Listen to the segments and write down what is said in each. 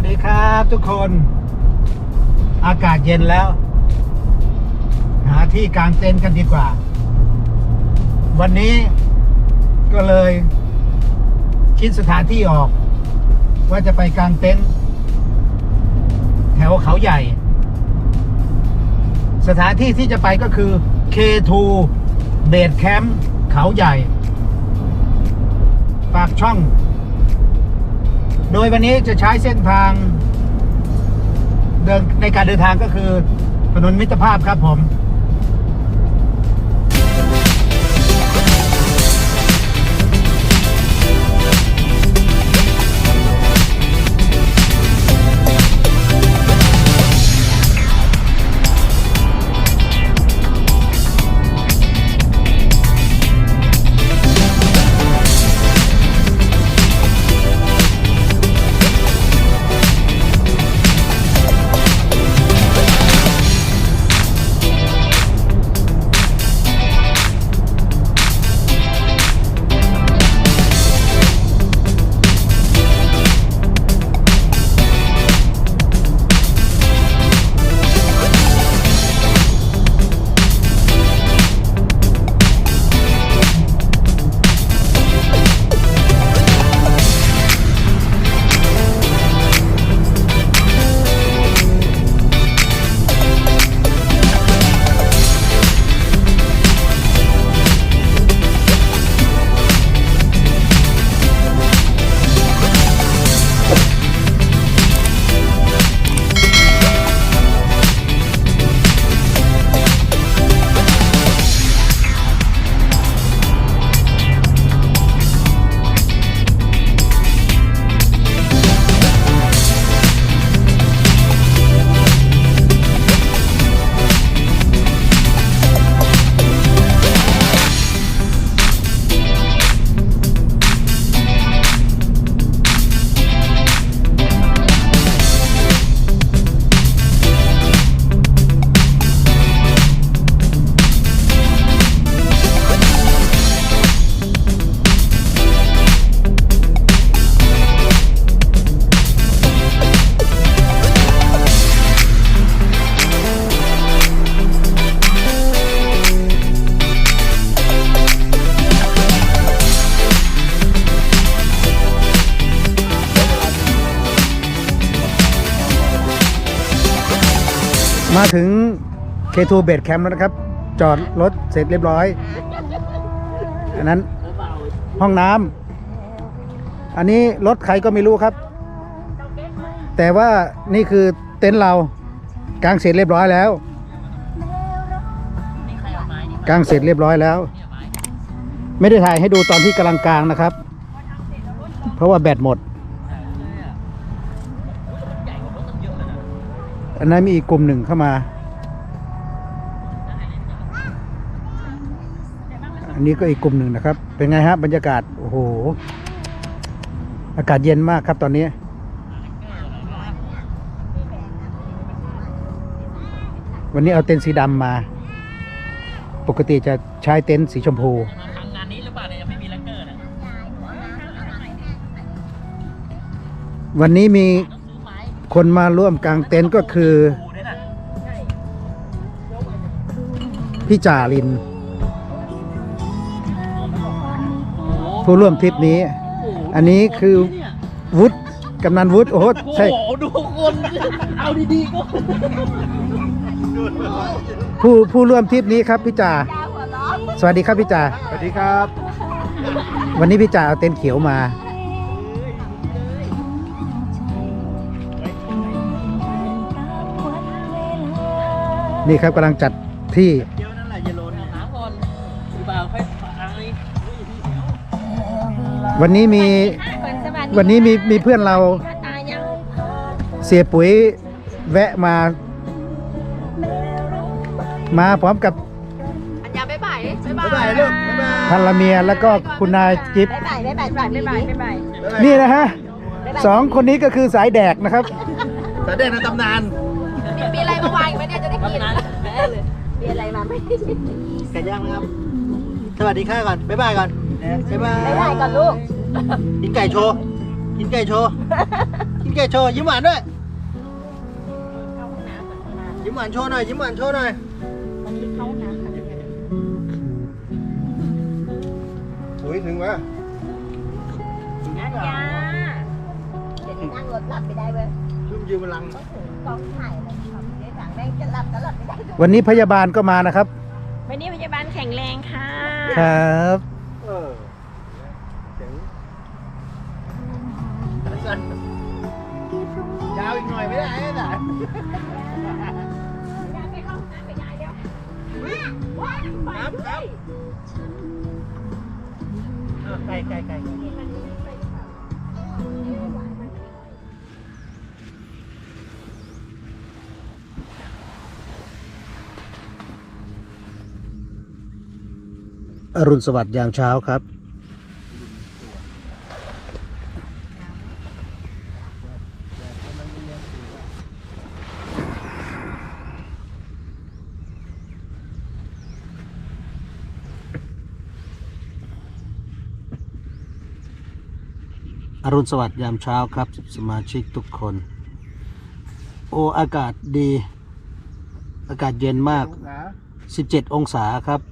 วัสดีครับทุกคน อากาศเย็นแล้ว หาที่กางเต็นท์กันดีกว่า วันนี้ก็เลย คิดสถานที่ออก ว่าจะไปกางเต็นท์แถวเขาใหญ่ สถานที่ที่จะไปก็คือ K2 Base Camp เขาใหญ่ ปากช่อง โดยวันนี้จะใช้เส้นทางเดินในการเดินทางก็คือถนนมิตรภาพครับผม มาถึง K2 Base Camp แล้วนะครับ จอดรถเสร็จเรียบร้อย อันนั้นห้องน้ำอันนี้รถใครก็ไม่รู้ครับ แต่ว่านี่คือเต็นท์เรากางเสร็จเรียบร้อยแล้วกางเสร็จเรียบร้อยแล้ว ไม่ได้ถ่ายให้ดูตอนที่กำลังกลางนะครับ เพราะว่าแบตหมด อันนั้นมีอีกกลุ่มหนึ่งเข้ามา อันนี้ก็อีกกลุ่มหนึ่งนะครับ เป็นไงฮะบรรยากาศ โอ้โห อากาศเย็นมากครับตอนนี้ วันนี้เอาเต็นท์สีดำมา ปกติจะใช้เต็นท์สีชมพูวันนี้มี คนมาร่วมกางเต็นท์ก็คือปูด้วยนะพี่จ่าลินโอ้โหผู้ร่วมทริปนี้ อันนี้คือวุฒิกำนันวุฒิโอ้โหโอ้ใช่โหดูคน เอาดีๆก็ผู้ผู้ร่วมทริปนี้ครับพี่จ่าสวัสดีครับพี่จ่าสวัสดีครับ วันนี้พี่จ่าเอาเต็นท์เขียวมา นี่ครับกำลังจัดที่เดี๋ยวนั่นแหละอย่าโลนน้ำก่อนหรือเปล่าค่อยฟังเลยวันนี้มีวันนี้มีมีเพื่อนเราตายยังเสียปุ๋ยแวะมา มาพร้อมกับอันยาบ๊ายบายบ๊ายบายภรรเมียแล้วก็คุณนายจิ๊บบ๊ายบายบ๊ายบายบ๊ายบายบ๊ายบายบ๊ายบายนี่นะฮะสองคนนี้ก็คือสายแดกนะครับสายแดงในตำนานมีอะไรมาวางอีกไหมเนี่ย จะได้กินมีอะไรมาไหมไก่ย่างไหมครับ สวัสดีค่ะก่อน บ๊ายบายก่อนบ๊ายบายบ๊ายบายก่อนลูก กินไก่โชว์ กินไก่โชว์ กินไก่โชว์ ยิ้มหวานด้วย ยิ้มหวานโชว์หน่อย ยิ้มหวานโชว์หน่อยวันนี้เข้าน้ำค่ะอุ้ยถึงวะอัญญาเดี๋ยวนี้นั่งรถหลับไม่ได้เว้ยยืมยืมพลังต้องถึงกองถ่ายเลย แม่งจะหลับตลอดไม่ได้ด้วยวันนี้พยาบาลก็มานะครับ วันนี้พยาบาลแข็งแรงค่ะครับ เออเจ๋งยาวอีกหน่อยไม่ได้นะยาไปเข้าห้องน้ำไปยายเดี๋ยวว้ายไปเลย ไก่ไก่ไก่ อรุณสวัสดิ์ยามเช้าครับ อรุณสวัสดิ์ยามเช้าครับ สมาชิกทุกคน โออากาศดี อากาศเย็นมากนะ17 องศาครับ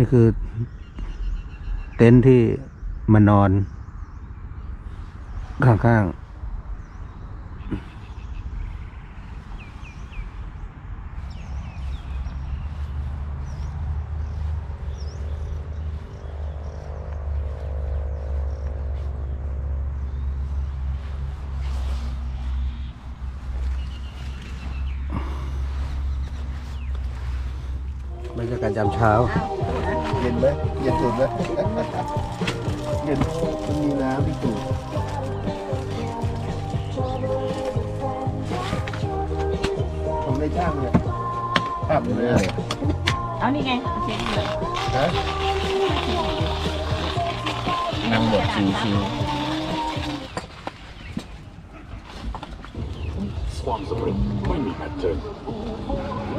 นี่คือ เต็นท์ที่มานอน ข้างๆบรรยากาศยามเช้า เย็นไหมเย็นสุดไหมเย็นมันมีน้ำที่สูบผมได้ช่างเนี่ยทำเลยเอานี่ไงเช็คเลยฮะนั่งหมดชิว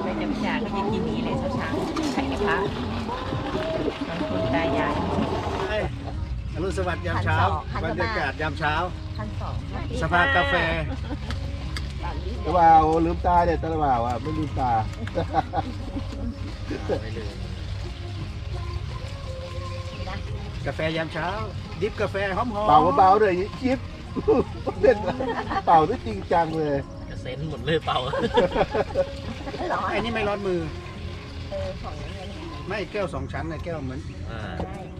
ไปจำจ่าก็จะกินนี่เลยเช้าๆไข่พระบาง คนตายายอรุณสวัสดิ์ยามเช้าบรรยากาศยามเช้าขั้นสองสภากาแฟๆตะบ่าวลืมตาเด็ดตะบ่าวอะไม่ลืมตากาแฟยามเช้า ดิฟกาแฟหอมๆเป่าเบาๆเลยชิปเล่นเป่าด้วยจริงจังเลยจะเซ็นหมดเลยเปล่าร้อนไอ้นี่ไม่ร้อนมือเออของเงิน ไม่แก้วสองชั้นนะแก้วเหมือน อ่า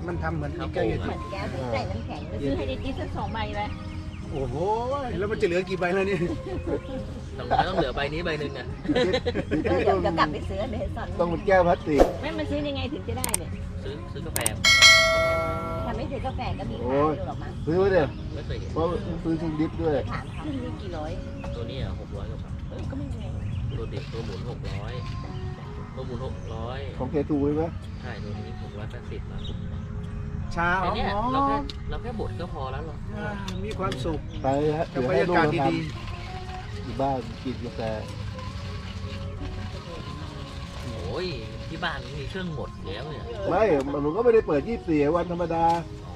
มันทำเหมือนแก้วใหญ่เหมือนแก้วใส่น้ำแข็งซื้อให้ดิสักสองใบเลยโอ้โหแล้วมันจะเหลือกี่ใบแล้วนี่ต้องต้องเหลือใบนี้ใบหนึ่งอะเดี๋ยวเดี๋ยวกลับไปซื้อเดี๋ยวสอนต้องเป็นแก้วพลาสติกแม่มันซื้อยังไงถึงจะได้เนี่ยซื้อซื้อกาแฟถ้าไม่ซื้อกาแฟก็มีขายอยู่หรอกมั้งซื้อไว้เดี๋ยวไม่เคยเห็นเพราะซื้อชิงดิฟด้วยถามเขามีกี่ร้อยตัวนี้อะหกร้อยกว่าบาทเออก็ไม่แพงตัวเด็กตัวหมุนหกร้อย ตัวหมุนหกร้อยของเคทูใช่ไหมใช่ตัวนี้หกร้อยแปดสิบนะชาหไอ้อเนี่ยมเราแค่เราแค่บดก็พอแล้วหรอๆมีความสุขไปฮะกัเดี๋บยวบรให้รลูยากกาศมาทดีำอยู่บ้านกินกาแฟโอ้ยที่บ้านมีเครื่องบดแล้วเนี่ยไม่มันก็ไม่ได้เปิด24วันธรรมดา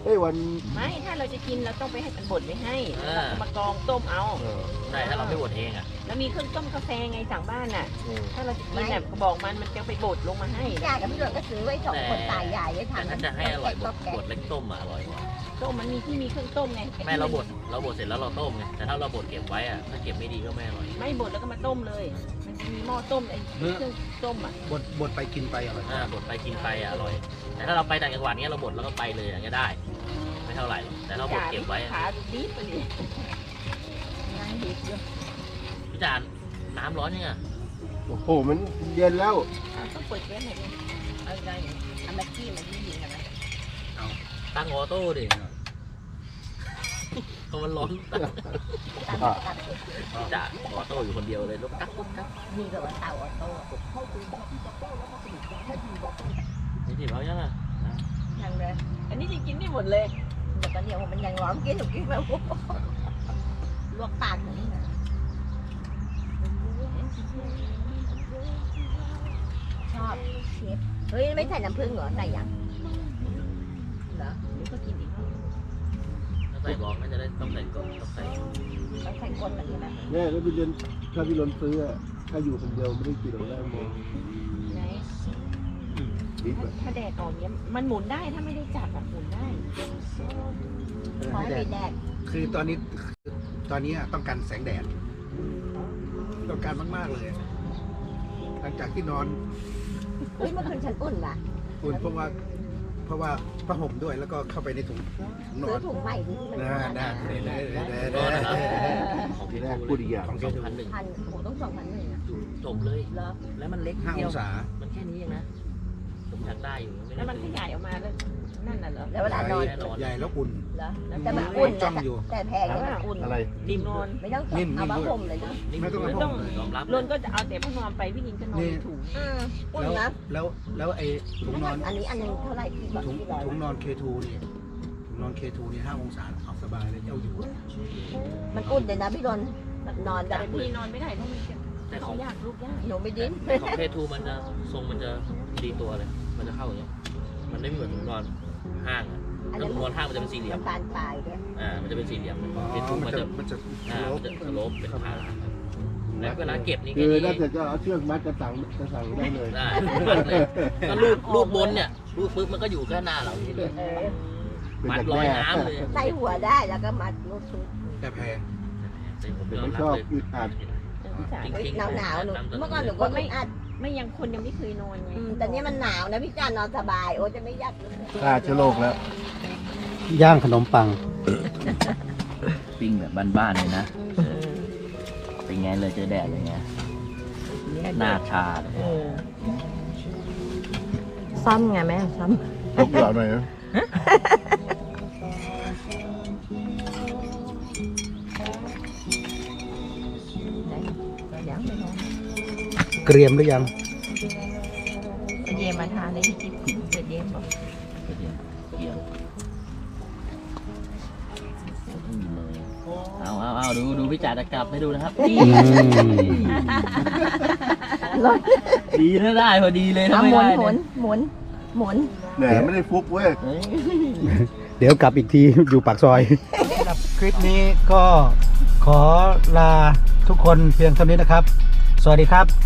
เอ้ยวัน ไม่ถ้าเราจะกินเราต้องไปให้มันบดไว้ให้เออมากรองต้มเอา เออใช่ถ้าเราไม่บดเองอะแล้วมีเครื่องต้มกาแฟไงสั่งบ้านน่ะ เออถ้าเราจะกินแบบก็บอกมันมันจะไปบดลงมาให้ ยายกับพี่หลวงก็ซื้อไว้สองคนตายายไว้แต่ทำถ้าจะให้อร่อยบดบดเล็กต้มอะอร่อยกว่าต้มมันมีที่มีเครื่องต้มไงแม่เราบดเราบดเสร็จแล้วเราต้มไงแต่ถ้าเราบดเก็บไว้อะถ้าเก็บไม่ดีก็ไม่อร่อยไม่บดแล้วก็มาต้มเลย มันจะมีหม้อต้มไอ้เครื่องต้มอะ บดบดไปกินไปอร่อยอ่าบดไปกินไปอะอร่อย แต่ถ้าเราไปต่างจังหวัดเนี้ยเราบดแล้วก็ไปเลยอย่างเงี้ยได้ไม่ เท่าไหร่หรอกแต่ถ้าบดเก็บไว้อะขาดูดีไปดินั่งดิบอยู่พี่จานน้ำร้อนยังอะโอ้โห มันเย็นแล้วอะต้องเปิดแก๊สหน่อยดิเอาอะไรเนี่ยเอามาจี้มันที่ยิงกันนะตั้งออโต้ดิเพราะมันร้อนตั้งอะตัดพี่จ่าออโต้อยู่คนเดียวเลยรถกักกุ๊กกักมีแบบว่าเตาออโต้นี่ถีบเอายังอะยังเลยไอ้อันนี้จะกินได้หมดเลย แต่ตอนเนี้ยมันยังร้อนกินหนูกินแบบลวกปากหนูนี่นะชอบเชฟเฮ้ยไม่ใส่น้ำผึ้งเหรอใส่ยังเหรอเดี๋ยวก็กินอีกถ้าใส่บอกน่าจะได้ต้องใส่กบต้องใส่ต้องใส่ก้นแบบนี้นะแม่แล้วพี่เรียนถ้าพี่รนซื้ออะถ้าอยู่คนเดียวไม่ได้กินหรอกแม่มอง ไหนดิบอะถ้าแดดออกเนี้ยมันหมุนได้ถ้าไม่ได้จับอะหมุนได้ขอให้มีแดดคือตอนนี้ตอนนี้ต้องการแสงแดด ต้องการมากๆเลยหลังจากที่นอนเฮ้ยเมื่อคืนฉันอุ่นว่ะอุ่นเพราะว่าเพราะว่าผ้าห่มด้วยแล้วก็เข้าไปในถุงนอซื้อนถุงใหม่ดิที่มันนะร้อนนะอะของทีที่แรกพูพูดดอีกอย่างของสเกองทูพันหนึ่งพันโอ้โหต้องสองพันหนึ่งอะจบเลยเหรอแล้วมันเล็กห้าเดีอยงวศามันแค่นี้เองนะ ผมอยากได้อยู่ไม่แล้ได้วมันขยายออกมาแล้วนั่นน่ะเหรอแล้วเวลานอนแน่นอนใหญ่แล้วอุ่นเหรอแต่มันอุ่นจ้นะองอยู่ แต่แพงนะมันอุ่นอะไรนิ่มนอนไม่ต้องนิ่มเอาผ้านิ่มด้วยห่มเลยนะนี่ไม่ต้องไม่มาต้องห่มเลยยอมรับรนก็จะเอาแต่ผ้านอนไปพี่นิงก็นอนในถุงอืมอุ่นแล้วนะแล้วแล้วไอ้ถุงนอนอันนี้อันหนึงเท่าไหร่กี่บาทถุงกี่ร้อยถุงนวะอน K2 นี่ถุงนอน K2 นี่ห้าองศาเอาสบายเลยเอาอยู่ มันอุ่นเลยนะพี่รนแบบนอนแต่ได้พี่นอนไม่ได้เพราะมันจะแต่ขต้อองงยากลูกยากหนูไม่ดิ้นแต่ของเพทูมันจะทรงมันจะ ดีตัวเลย มันจะเข้าอย่างเงี้ย มันไม่เหมือนถุงนอนห้างอะอันถ้านั้นถุงนอนห้างมันจะเป็นสี่เหลี่ยมน้ำตาลปลายด้วยอ่า มันจะเป็นสี่เหลี่ยมอ๋อเพทูมัมันนจะจะมันจะอ่าลมับนจะสโลปเป็นพาราแล้วเวลาเก็บนี่คืแค่อนี้ถ้าเกิดก็เอาเชือกมัดกระสังกระสังได้เลย ได้เลยก็รูดรูดบนเนี่ยรูดปุ๊บมันก็อยู่แค่หน้าเรานี่เลย เออเป็นมัดจากลอยแม่น้ำเลยใส่หัวได้แล้วก็มัดลูกชุดแต่แพงแต่ผมเป็นยอไม่มรับชอบเลย อึดอัดพี่จ๋าจริงเฮ้ยๆหนาวหนาวๆหนูตามถนนเมื่อก่อนหนูก็ไม่อัด ไม่ยังคนยังไม่เคยนอนไงอืมแต่เนี่ยมันหนาวนะพี่จานนอนสบาย โอ้จะไม่ยัดเลยฆ่าเชื้อโรคแล้ว ย่างขนมปัง ปิ้งแบบบ้านๆเลยนะ เป็นไงเลยเจอแดดเลยไงหน้าชาเลยซ้ำไงแม่ซ้ยกเหล่าหน่อยนะ เกรียมหรือยังเยมาทานเลยที่กินเสร็จเยมบอกเดี๋ยวเกี่ยวไม่มีเลยเอาเอาเอาดูดูพี่จ่าจะกลับให้ดูนะครับนี่ดีนะได้พอดีเลยถ้าเอาไม่หมุนได้หมุเนี่นยหมุนหมุนแหมไม่ได้ฟุกเว้ยเฮ้ย เดี๋ยวกลับอีกที อยู่ปากซอย สำหรับคลิปนี้ก็ขอลาทุกคนเพียงเท่านี้นะครับ สวัสดีครับ